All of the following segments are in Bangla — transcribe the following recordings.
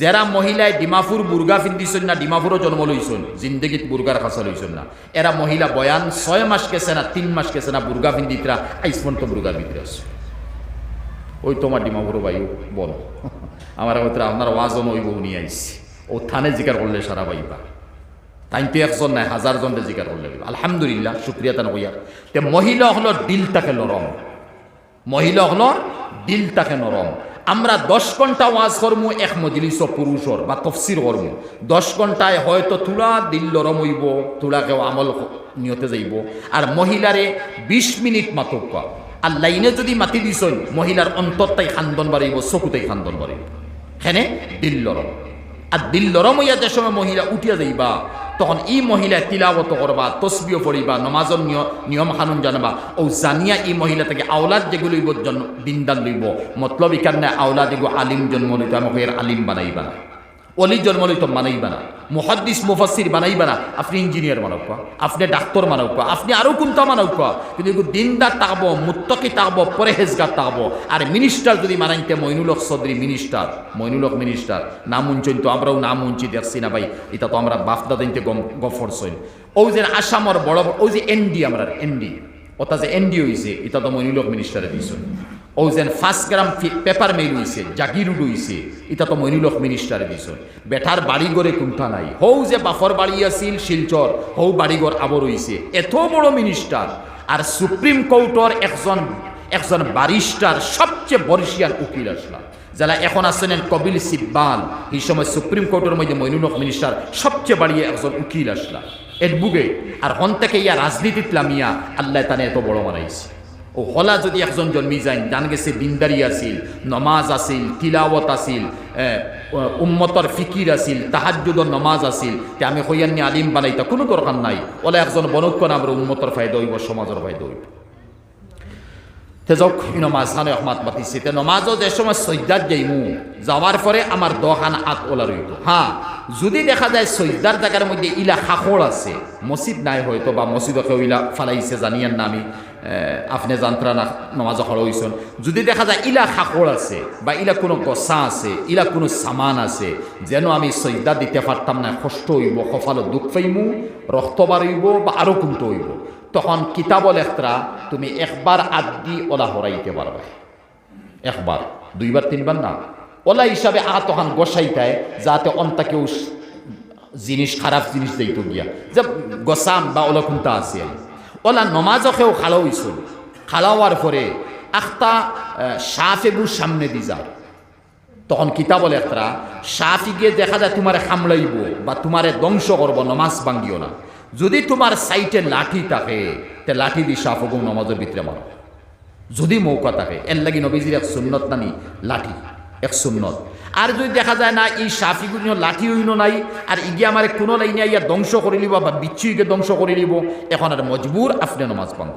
যারা মহিলায় ডিমাপুর বুর্গা পিন্ধিছন না ডিমাপুরও জন্ম লইছন জিন্দগিত বুর্গার খাসা লইছন না। এরা মহিলা বয়ান, ছয় মাস গেছে না, তিন মাস গেছে না বুর্গা পিন্ধিতরা আইসপন তো বুর্গার ভিতরে আছে। ওই তোমার ডিমাপুর বায়ু বল আমার হয়তো আপনার ওয়াজন ওই বউ নিয়ে আইসি ও থানে জিকার করলে সারা পাইবা তাই তো একজন নাই হাজার জনরে জিকার করলে। আলহামদুলিল্লাহ, শুক্রিয়া তান কইয়া তে মহিলা হলো দিলটাকে নরম মহিলা হলো দিলটাকে নরম আমরা দশ ঘণ্টা ওয়াজ করমু, এক মজলিস পুরুষর বা তফসির করমু। দশ ঘন্টায় হয়তো তুলা দিল নরম হইব তুলাকেও আমল নিয়তে যাইব। আর মহিলারে বিশ মিনিট মাতক আর লাইনে যদি মাতি দিছই মহিলার অন্তরটাই খান্দন বাড়িব চকুতেই খান্দন বাড়িব হেনে দিল লরম আর দিল লরম হইয়া যে সময় মহিলা উঠিয়া যাইবা তখন ই মহিলা তিলাবত করবা তসবিও পড়িবা নমাজর নিয়- নিয়ম কানুন জানবা। ও জানিয়া ই মহিলা থেকে আওলাদ যেগুলো জন্ম দিনদান লইব। মতলব ইকারণে আওলাদ এগুলো আলিম জন্ম লইতে, আমাকে এর আলিম বানাইবা। না অলি জন্ম লইতো বানাইবা না। মুহাদ্দিস মুফাসির বানাইবা না। আপনি ইঞ্জিনিয়ার মানব আপনি ডাক্তার মানব আপনি আরও কোনটা মানব কিন্তু দিনদার তাকব মুত্তকি তাকব পরেহেজগার তাকব আর মিনিস্টার যদি মানাইতে মইনুল হক চৌধুরী মিনিস্টার মইনুল হক মিনিস্টার নাম উঞ্চইন তো আমরাও নাম উঞ্চি দেখছি না ভাই। এটা তো আমরা বাফদা দিনতে গফর সইন ও যে আসামর বড় বড়- ও যে এনডি আমরা এনডি। ওটা যে এনডি হইছে, এটা তো মইনুল হক মিনিস্টারে দিয়েছেন ও যেন ফার্স্ট গ্রাম পেপার মেইল হইছে জাগিরুড হইছে এটা তো মইনুলক মিনিস্টারে দিছ বেটার বাড়ি ঘরে কোনটা নাই। হৌ যে বাফর বাড়ি আছিল শিলচর, হৌ বাড়িঘর আবর হইছে। এত বড় মিনিস্টার আর সুপ্রিম কোর্টর একজন একজন বারিস্টার সবচেয়ে বর্ষিয়ান উকিল আসলা যারা এখন আছেন কবিল সিব্বাল। এই সময় সুপ্রিম কোর্টের মধ্যে মইনুলক মিনিস্টার সবচেয়ে বাড়িয়ে একজন উকিল আসলা এডবুগে আর হন থেকে ইয়া রাজনীতিত লামিয়া। আল্লাহ তানে এত বড় বানাইছে ও হলা যদি একজন জন্মি যায় জান গেছে দিনদারি আছিল, নমাজ আছিল, তিলাওয়াত আছিল উম্মতর ফিকির আছিল, তাহাজ্জুদর নমাজ আছিল, তে আমি হইয়ান্নি আলিম বানাইতা কোনো দরকার নাই। ওলা একজন বনক্য নামরে উম্মতর ফায়দা হইব, সমাজের ফায়দা হইব। তে যাওক ই নমাজ খানে অহমাত মাতিছে তে নমাজও যে সময় সৈদার যাইমু যাওয়ার পরে আমার দখান আত ওলা রইব। হ্যাঁ যদি দেখা যায় সৈদার জায়গার মধ্যে ইলা খাখড় আছে, মসজিদ নাই হয়তো বা মসজিদকে ইলা ফালাইছে জানিয়ার না আমি আপনি জানত্রা না, নমাজ হইছেন। যদি দেখা যায় ইলা খাখড় আছে বা ইলা কোনো গসা আছে, ইলা কোনো সামান আছে, যেন আমি সৈদা দিতে পারতাম না, কষ্ট হইব, কপালত দুঃখ পাইমু, রক্ত বাড়িব বা আরও কুন্ত হইব, তখন কিতাব লেখরা তুমি একবার আদি ওলা হরাইতে পারবে। একবার, দুইবার, তিনবার না। ওলা হিসাবে আ তখন গোসাইতায় যাতে অন্তা কেউ স- জিনিস, খারাপ জিনিস দিত গিয়া। যে গসাম বা ওলা কোনটা আছে। ওলা নমাজকেও খালো হইছিল খালাওয়ার পরে আখতা সাফেগুর সামনে দি যা তখন কিতাব লেখরা সাফি গিয়ে দেখা যায় তোমারে খামলাইব বা তোমারে ধ্বংস করব, নমাজ ভাঙ্গিও না। যদি তোমার সাইটে লাঠি থাকে, তে লাঠি দি সাফগু নমাজের ভিতরে মারো যদি মৌকা থাকে এর লাগি নবীজির এক সুন্নত নানি, লাঠি। এক সুন্নত। আর যদি দেখা যায় না, এই সাফিগুলো লাঠি হইনো নাই, আর ইগে আমার কোনো লাইনে ইয়া ধ্বংস করে নিব বা বিচ্ছুইকে ধ্বংস করে নিব এখন আর মজবুর আপনি নমাজ ভাঙ্গ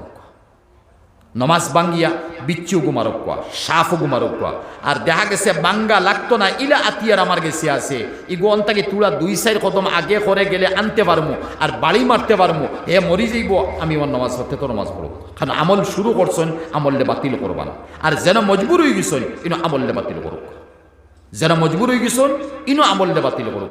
নমাজ বাঙ্গিয়া বিচ্ছু গুমারক কোয়া সাফ গুমারক কোয়া আর দেখা গেছে বাঙ্গা লাগতো না, ইলা আতিয়ার আমার গেছে আছে। ইগো অন্তাকে তুলা দুই সাইড কদম আগে করে গেলে আনতে পারমু, আর বাড়ি মারতে পারমু। হে মরি যাইব, আমি আমার নমাজ পড়তে তো নমাজ পড়ব। কারণ আমল শুরু করছেন, আমললে বাতিল করবা না। আর যেন মজবুর হয়ে গেছেন, ইনো আমললে বাতিল করুক। যেন মজবুর হয়ে গেছেন, ইনো আমললে বাতিল করুক।